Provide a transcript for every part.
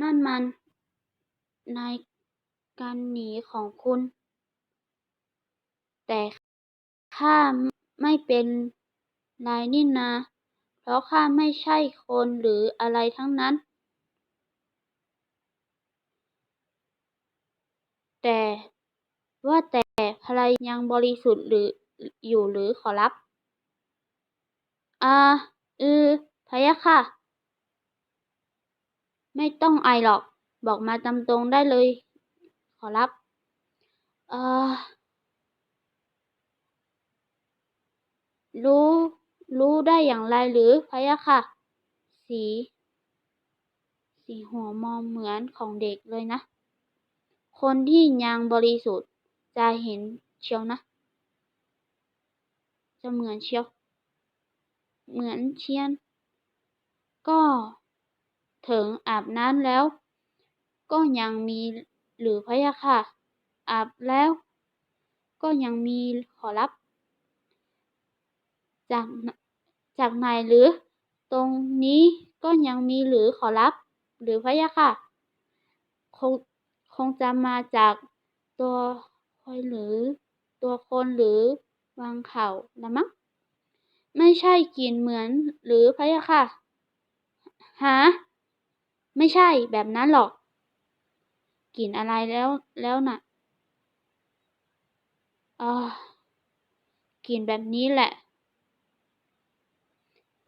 นั่นมันนายการหนีของคุณ แต่ข้าไม่เป็นไรนี่นา เพราะข้าไม่ใช่คนหรืออะไรทั้งนั้น แต่ว่าแต่ภรรยยังบริสุทธิ์หรืออยู่หรือขอรับ อ่า อือพะยะค่ะ ไม่ต้องอายหรอก บอกมาตามตรงได้เลย ขอรับ เออรู้ รู้ได้อย่างไรหรือพะยะค่ะ สี สีหัวมองเหมือนของเด็กเลยนะ คนที่ยังบริสุทธิ์จะเห็นเชียวนะ จะเหมือนเชียว เหมือนเชียน ก็ ถึงอาบน้ำแล้ว ก็ยังมีหรือพะยะค่ะ อาบแล้ว ก็ยังมีขอรับ จากจากไหนหรือ ตรงนี้ก็ยังมีหรือขอรับ หรือพะยะค่ะ คงคงจะมาจากตัวคนหรือ ตัวคนหรือวางเข่าละมั้งไม่ใช่กลิ่นเหมือนหรือพะยะค่ะ หา ไม่ใช่แบบนั้นหรอก กลิ่นอะไรแล้วแล้วน่ะอ่อกลิ่นแบบนี้แหละ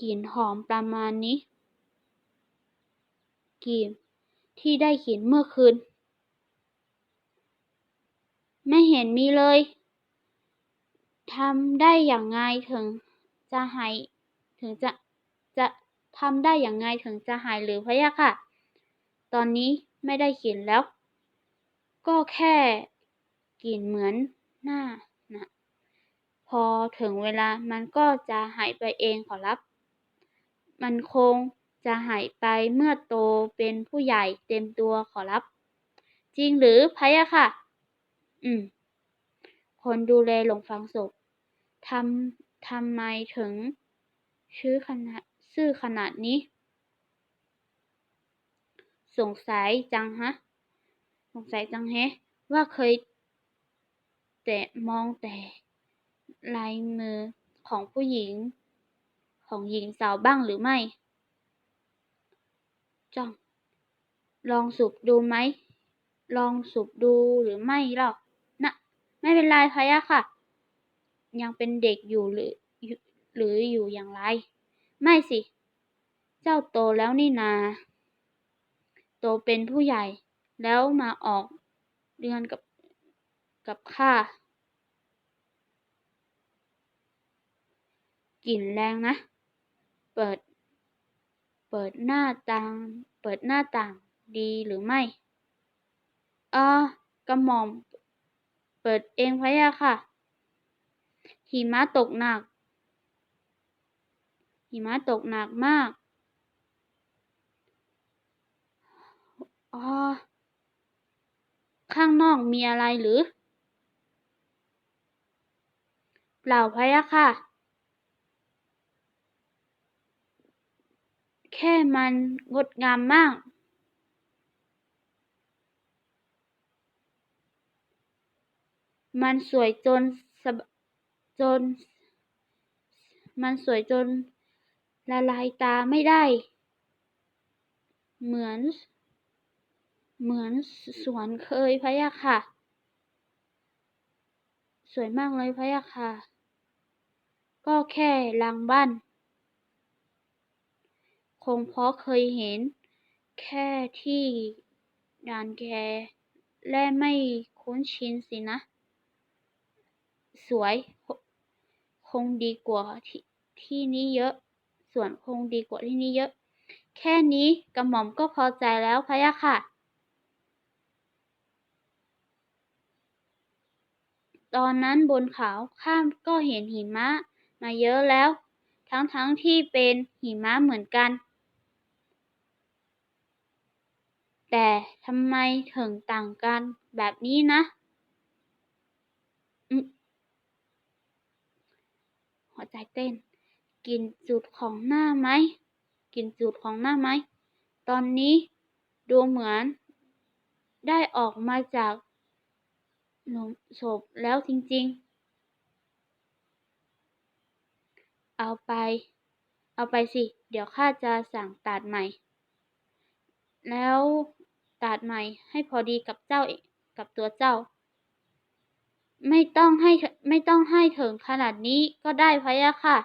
กลิ่นหอมประมาณนี้ กลิ่นที่ได้กลิ่นเมื่อคืน ไม่เห็นมีเลย ทำได้อย่างไงถึงจะหายถึงจะจะทำได้อย่างไงถึงจะหายหรือพะยะค่ะ ตอนนี้ไม่ได้กลิ่นแล้ว ก็แค่กลิ่นเหมือนหน้านะพอถึงเวลามันก็จะหายไปเองขอรับ มันคงจะหายไปเมื่อโตเป็นผู้ใหญ่เต็มตัวขอรับ จริงหรือพะยะค่ะ อืม คนดูแลโรงฝังศพทำทำไมถึงชื่อขนาดซื่อขนาดนี้ สงสัยจังฮะ สงสัยจังแฮะ ว่าเคย แต่มองแต่ลายมือของผู้หญิง ของหญิงสาวบ้างหรือไม่จ้องลองสูบดูไหม ลองสูบดูหรือไม่เล่าน่ะไม่เป็นไรพะยะค่ะ ยังเป็นเด็กอยู่หรือ หรืออยู่อย่างไร ไม่สิ เจ้าโตแล้วนี่นา โตเป็นผู้ใหญ่แล้วมาออกเรือนกับกับข้ากลิ่นแรงนะ เปิด เปิดหน้าต่าง เปิดหน้าต่างดีหรือไม่อ่อกระหม่อม เปิดเองพะยะค่ะหิมะตกหนักหิมะตกหนักมาก อ๋อ ข้างนอกมีอะไรหรือ เปล่าพะยะค่ะ แค่มันงดงามมาก มันสวยจนสะจน มันสวยจนละลายตาไม่ได้ เหมือน เหมือนสวนเคยพะยะค่ะ สวยมากเลยพะยะค่ะ ก็แค่ลังบ้าน คงเพราะเคยเห็น แค่ที่รังแกและไม่คุ้นชินสินะ สวยคงดีกว่าที่ที่นี่เยอะสวนคงดีกว่าที่นี่เยอะ แค่นี้กระหม่อมก็พอใจแล้วพะยะค่ะ ตอนนั้นบนเขาข้าก็เห็นหิมะมาเยอะแล้ว ทั้งๆที่เป็นหิมะเหมือนกัน แต่ทำไมถึงต่างกันแบบนี้นะ หัวใจเต้นกลิ่นสูตรของหน้าไหมกลิ่นสูตรของหน้าไหม ตอนนี้ดูเหมือนได้ออกมาจาก หลุมศพแล้วจริง ๆ เอาไป เอาไปสิ เดี๋ยวข้าจะสั่งตัดใหม่ แล้วตัดใหม่ให้พอดีกับเจ้าเองกับตัวเจ้า ไม่ต้องให้ไม่ต้องให้ถึงขนาดนี้ก็ได้พะยะค่ะ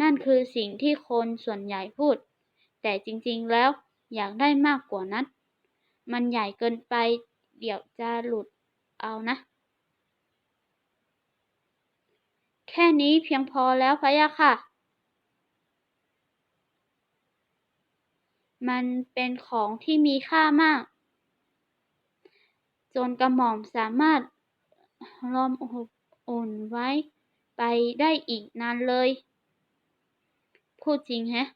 นั่นคือสิ่งที่คนส่วนใหญ่พูด แต่จริงๆแล้วอยากได้มากกว่านั้น มันใหญ่เกินไป เดี๋ยวจะหลุดเอานะ แค่นี้เพียงพอแล้วพะยะค่ะ มันเป็นของที่มีค่ามาก จนกระหม่อมสามารถรอมอบอุ่นไว้ไปได้อีกนานเลย พูดจริงแฮะ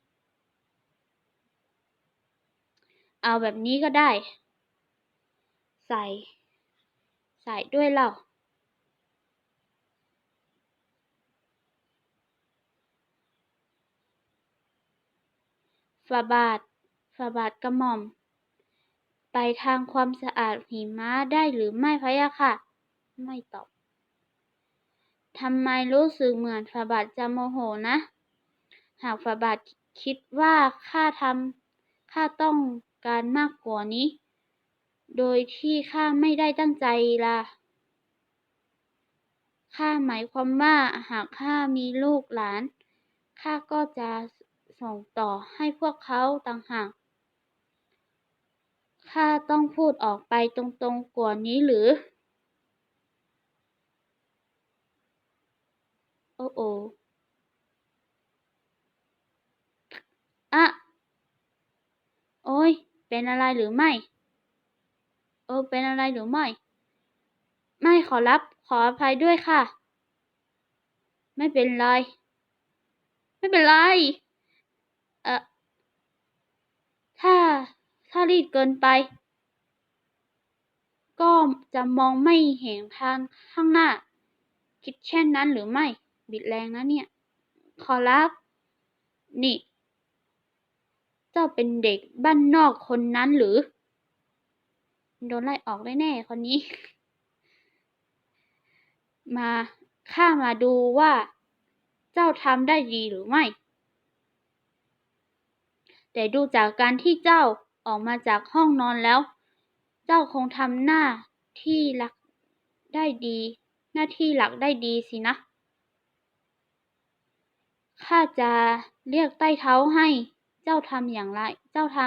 เอาแบบนี้ก็ได้ ใส่ ใส่ด้วยเหล่าฝ่าบาทฝ่าบาทกระหม่อม ไปทางความสะอาดหิมะได้หรือไม่พะยะค่ะ ไม่ตอบทำไมรู้สึกเหมือนฝ่าบาทจะโมโหนะ หากฝ่าบาทคิดว่าข้าทำข้าต้องการมากกว่านี้ โดยที่ข้าไม่ได้ตั้งใจล่ะ ข้าหมายความว่าหากข้ามีลูกหลาน ข้าก็จะส่งต่อให้พวกเขาต่างหาก ข้าต้องพูดออกไปตรงๆกว่านี้หรือ โอ้โออะ โอ้ย เป็นอะไรหรือไม่ เออ เป็นอะไรหรือไม่ ไม่ขอรับขออภัยด้วยค่ะ ไม่เป็นไร ไม่เป็นไร เอ่อถ้าถ้ารีบเกินไป ก็จะมองไม่เห็นทางข้างหน้า คิดเช่นนั้นหรือไม่ บิดแรงนะเนี่ย ขอรับ นี่ เจ้าเป็นเด็กบ้านนอกคนนั้นหรือ โดนไล่ออกแน่ๆคนนี้ มาข้ามาดูว่าเจ้าทำได้ดีหรือไม่ แต่ดูจากการที่เจ้าออกมาจากห้องนอนแล้ว เจ้าคงทำหน้าที่หลักได้ดี หน้าที่หลักได้ดีสินะ ข้าจะเรียกใต้เท้าให้ เจ้าทำอย่างไร เจ้าท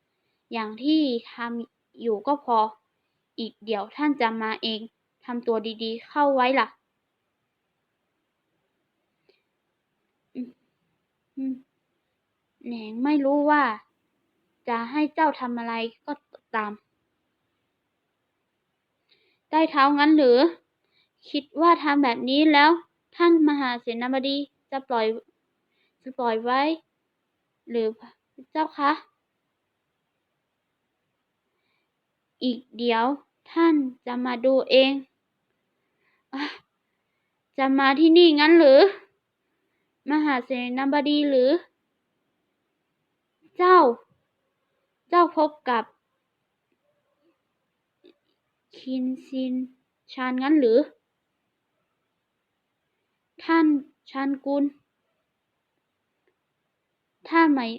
ำอย่างที่ทำ อยู่ก็พอ อีกเดี๋ยวท่านจะมาเองทำตัวดีๆ เข้าไว้ล่ะ แหนงไม่รู้ว่า จะให้เจ้าทำอะไรก็ตามใต้เท้างั้นหรือ คิดว่าทำแบบนี้แล้ว ท่านมหาเสนาบดีจะปล่อยจะปล่อยไว้ หรือเจ้าคะ อีกเดี๋ยวท่านจะมาดูเองอจะมาที่นี่งั้นหรือ มหาเสนาบดีหรือ เจ้า เจ้าพบกับ คินซินชานงั้นหรือ ท่านชานกุล ถ้าหมาย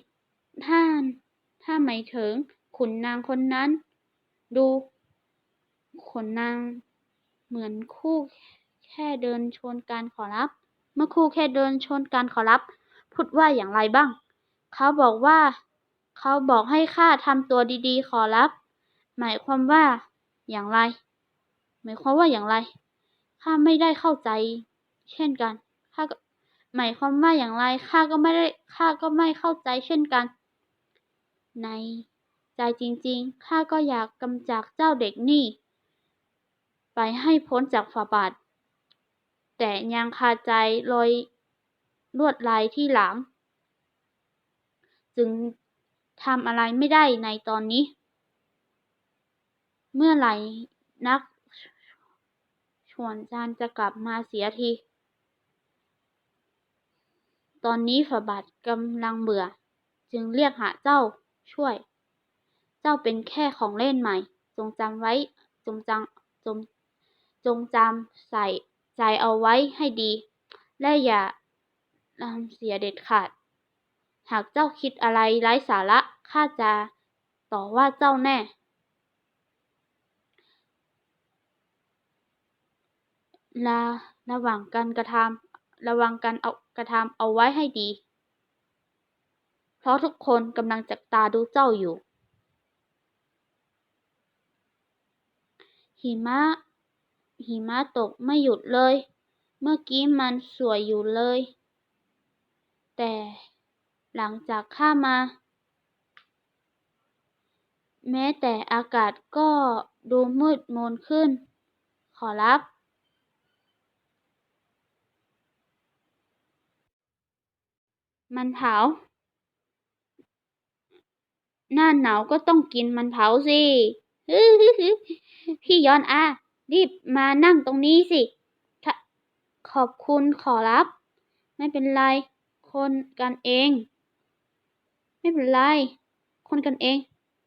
ท่าน ถ้าหมายถึงขุนนางคนนั้น ดูขนนางเหมือนคู่แค่เดินชนกันขอรับ เมื่อคู่แค่เดินชนกันขอรับ พูดว่าอย่างไรบ้าง เขาบอกว่า เขาบอกให้ข้าทำตัวดีๆ ขอรับ หมายความว่า อย่างไร หมายความว่าอย่างไร ข้าไม่ได้เข้าใจ เช่นกัน ข้าหมายความว่าอย่างไร ข้าก็ไม่ได้ ข้าก็ไม่เข้าใจเช่นกัน ใน ใจจริงๆ ข้าก็อยากกำจัดเจ้าเด็กนี่ ไปให้พ้นจากฝ่าบาท แต่ยังคาใจรอยลวดลายที่หลัง จึงทำอะไรไม่ได้ในตอนนี้ เมื่อไหร่นักชวนจานจะกลับมาเสียที ตอนนี้ฝ่าบาทกำลังเบื่อ จึงเรียกหาเจ้าช่วย เจ้าเป็นแค่ของเล่นใหม่ จงจำไว้ จงจำจงจงจำใส่ใจเอาไว้ให้ดี และอย่าลำเสียเด็ดขาด หากเจ้าคิดอะไรไร้สาระข้าจะต่อว่าเจ้าแน่ลาระหว่างการกระทำระวังการเอากระทำเอาไว้ให้ดี เพราะทุกคนกำลังจับตาดูเจ้าอยู่ หิมะ หิมะตกไม่หยุดเลย เมื่อกี้มันสวยอยู่เลย แต่หลังจากข้ามา แม้แต่อากาศก็ดูมืดมนขึ้น ขอรับ มันเผาหน้าหนาวก็ต้องกินมันเผาสิ พี่ย้อนอา รีบมานั่งตรงนี้สิ ขอบคุณขอรับ ไม่เป็นไร คนกันเอง ไม่เป็นไร คนกันเอง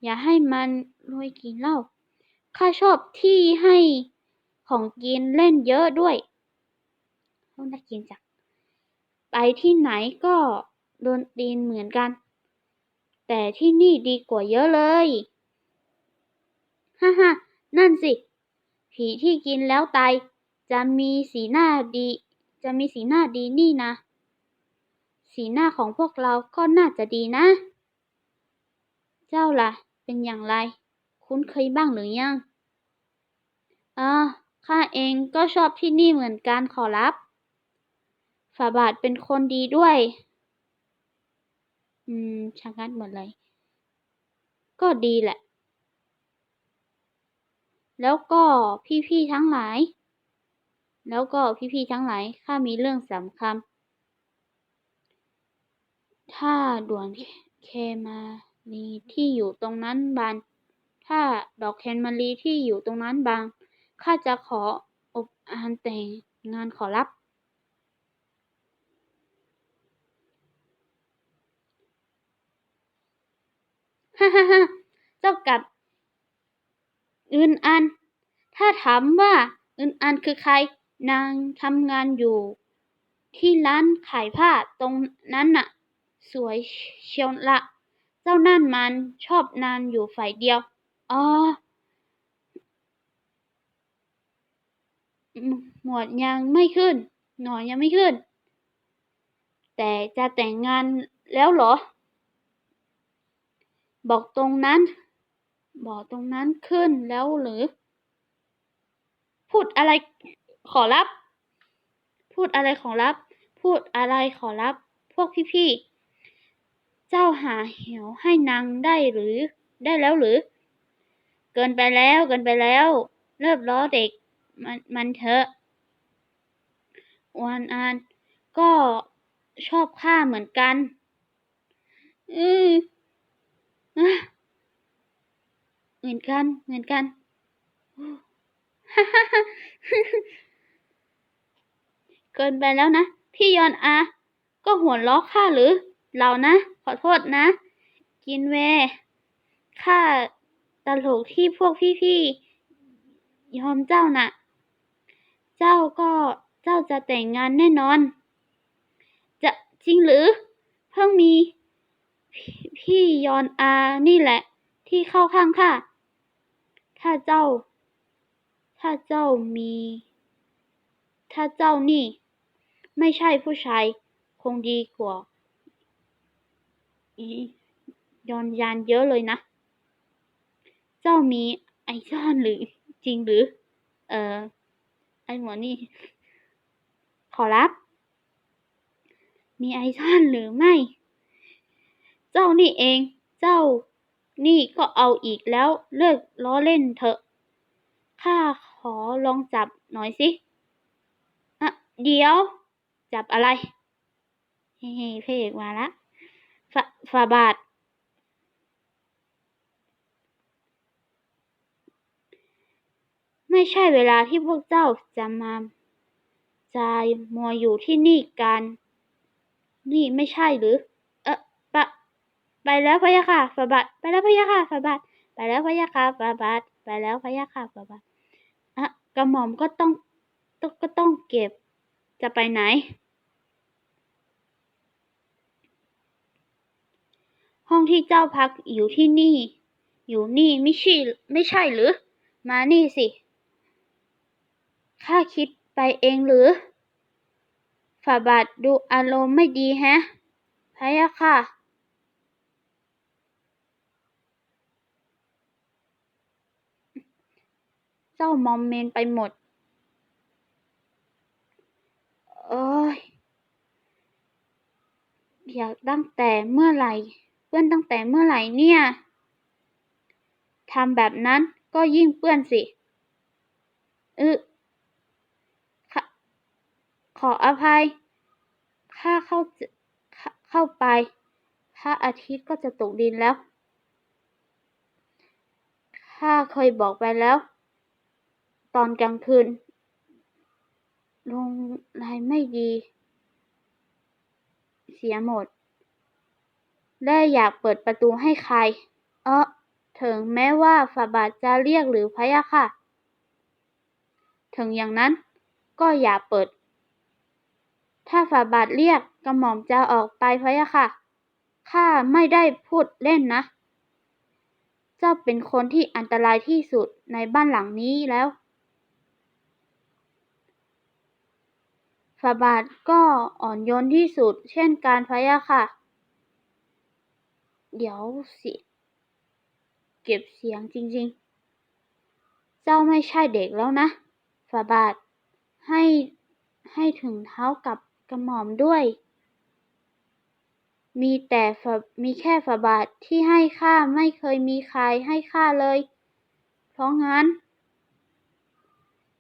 อย่าให้มันรวยกินเหล้า ข้าชอบที่ให้ของกินเล่นเยอะด้วยเขาน่ากินจังไปที่ไหนก็โดนตีนเหมือนกัน แต่ที่นี่ดีกว่าเยอะเลย ฮ่าฮ่านั่นสิ ผีที่กินแล้วตาย จะมีสีหน้าดี จะมีสีหน้าดีนี่นะ สีหน้าของพวกเราก็น่าจะดีนะ เจ้าล่ะ เป็นอย่างไร คุ้นเคยบ้างหรือยังอ่าข้าเองก็ชอบที่นี่เหมือนกันขอรับฝาบาทเป็นคนดีด้วย อืมชะงัดหมดเลย ก็ดีแหละ แล้วก็พี่ๆทั้งหลาย แล้วก็พี่ๆทั้งหลาย ข้ามีเรื่องสำคัญ ถ้าด่วนเคมารีที่อยู่ตรงนั้นบาน ถ้าดอกแคนมารีที่อยู่ตรงนั้นบาง ข้าจะขออบอานแต่งงานขอรับ ฮ่าฮ่าฮ่าเจ้ากับ อึนอัน ถ้าถามว่าอึนอันคือใคร นางทำงานอยู่ ที่ร้านขายผ้าตรงนั้นน่ะ สวยเชียวละเจ้านั่นมันชอบนานอยู่ฝ่ายเดียว อ๋อ หมวดยังไม่ขึ้น หนอนยังไม่ขึ้น แต่จะแต่งงานแล้วเหรอ บอกตรงนั้น บอกตรงนั้นขึ้นแล้วหรือ พูดอะไรขอรับ พูดอะไรขอรับ พูดอะไรขอรับ พวกพี่ๆ เจ้าหาเหวให้นางได้หรือ ได้แล้วหรือ เกินไปแล้วเกินไปแล้ว เลิกล้อเด็กมันมันเถอะวันอานก็ชอบข้าเหมือนกัน อืออ เหมือนกัน เหมือนกันเกินไปแล้วนะ พี่ยอนอา ก็หัวล้อข้าหรือ เรานะ ขอโทษนะ กินเวข้าตลกที่พวกพี่ๆยอมเจ้าน่ะ เจ้าก็เจ้าจะแต่งงานแน่นอน จะจริงหรือ เพิ่งมีพพี่ยอนอานี่แหละ ที่เข้าข้างข้า ถ้าเจ้า ถ้าเจ้ามี ถ้าเจ้านี่ ไม่ใช่ผู้ชายคงดีกว่าอียอนยานเยอะเลยนะ เจ้ามีไอซ่อนหรือจริงหรือ เออไอหมอนี่ ขอรับ มีไอซ่อนหรือไม่ เจ้านี่เอง เจ้า นี่ก็เอาอีกแล้วเลิกล้อเล่นเถอะ ข้าขอลองจับหน่อยสิอะเดี๋ยว จับอะไร เฮ้ๆพเอกมาละฝาฝาบาท ไม่ใช่เวลาที่พวกเจ้าจะมาจะมัวอยู่ที่นี่กัน นี่ไม่ใช่หรือ ไปแล้วพะยะค่ะฝาบาทไปแล้วพะยะค่ะฝาบาทไปแล้วพะยะค่ะบาบาทไปแล้วพะยะค่ะบาบาทอะกระหม่อมก็ต้องต้องก็ต้องเก็บจะไปไหน ห้องที่เจ้าพักอยู่ที่นี่ อยู่นี่ไม่ใช่ไม่ใช่หรือ มานี่สิข้าคิดไปเองหรือฝ่าบาทดูอารมณ์ไม่ดีแฮะพะยะค่ะ เจ้ามอมเมนไปหมด เอ้ยอยากตั้งแต่เมื่อไหร่เปื้อนตั้งแต่เมื่อไหร่เนี่ยทำแบบนั้นก็ยิ่งเปื้อนสิอึขออภัย ข้าเข้าเข้าเข้าไปพระอาทิตย์ก็จะตกดินแล้ว ข้าเคยบอกไปแล้ว ตอนกลางคืน ลงลายไม่ดี เสียหมด และอยากเปิดประตูให้ใคร เออถึงแม้ว่าฝ่าบาทจะเรียกหรือพะยะค่ะ ถึงอย่างนั้นก็อย่าเปิด ถ้าฝ่าบาทเรียกกระหม่อมจะออกไปพะยะค่ะ ข้าไม่ได้พูดเล่นนะ เจ้าเป็นคนที่อันตรายที่สุดในบ้านหลังนี้แล้ว ฝ่าบาทก็อ่อนโยนที่สุด เช่นการพะยะค่ะ เดี๋ยวสิ เก็บเสียงจริงๆ เจ้าไม่ใช่เด็กแล้วนะฝ่าบาทให้ให้ถึงเท้ากับกระหม่อมด้วย มีแต่ฝ่ามีแค่ฝ่าบาทที่ให้ข้าไม่เคยมีใครให้ข้าเลย เพราะงั้น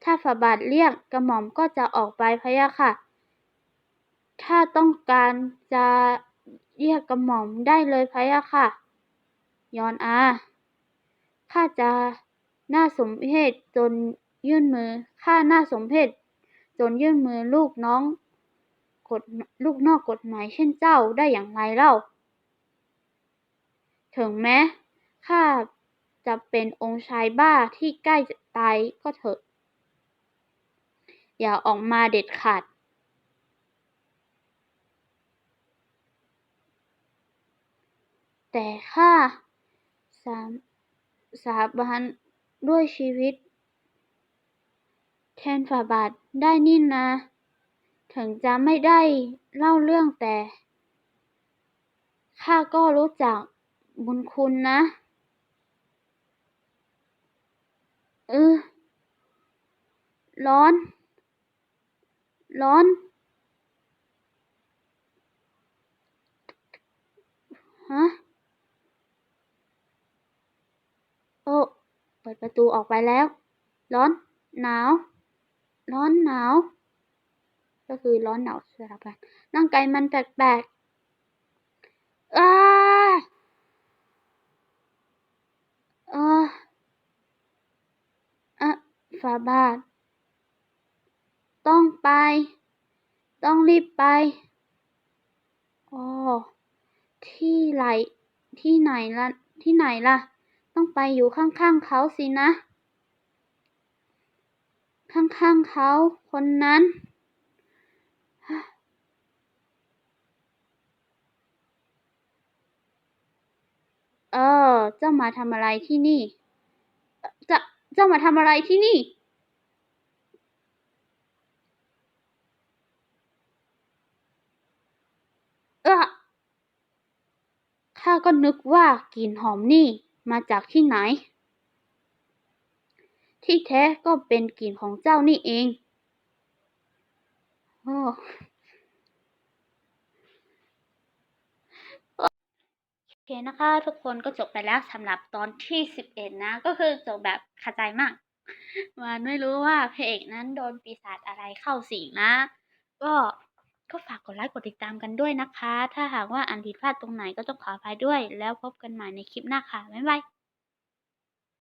ถ้าฝ่าบาทเรียกกระหม่อมก็จะออกไปพะยะค่ะ ถ้าต้องการจะเรียกกระหม่อมได้เลยพะยะค่ะ ยอนอา ข้าจะน่าสมเพชจนยื่นมือ ข้าน่าสมเพชจนยื่นมือลูกน้องกฎลูกนอกกฎหมายเช่นเจ้าได้อย่างไรเล่า ถึงแม้ข้าจะเป็นองค์ชายบ้าที่ใกล้จะตายก็เถอะ อย่าออกมาเด็ดขาดแต่ข้าสาสาบานด้วยชีวิต แทนฝ่าบาทได้นี่นาถึงจะไม่ได้เล่าเรื่องแต่ข้าก็รู้จักบุญคุณนะ เออ ร้อน ร้อน ฮะ โอ้ เปิดประตูออกไปแล้ว ร้อน หนาว ร้อนหนาว ก็คือร้อนหนาวสลับกันร่างกายมันแปลกๆอ้าเอออะฝาบาท ต้องไป ต้องรีบไปอ๋อที่ไหลที่ไหนล่ะ ที่ไหนล่ะ ต้องไปอยู่ข้างๆเขาสินะ ข้างๆเขาคนนั้นเออ เจ้ามาทำอะไรที่นี่เอ่อจะ เจ้ามาทำอะไรที่นี่ เออข้าก็นึกว่ากลิ่นหอมนี่มาจากที่ไหน ที่แท้ก็เป็นกลิ่นของเจ้านี่เองโอ้โอเคนะคะ ทุกคนก็จบไปแล้วสำหรับตอนที่สิบเอ็ดนะ ก็คือจบแบบขัดใจมากมันไม่รู้ว่าพระเอกนั้นโดนปีศาจอะไรเข้าสิงนะ ก็ ก็ฝากกดไลค์กดติดตามกันด้วยนะคะ ถ้าหากว่าอันผิดพลาดตรงไหนก็ต้องขออภัยด้วย แล้วพบกันใหม่ในคลิปหน้าค่ะ บ๊ายบาย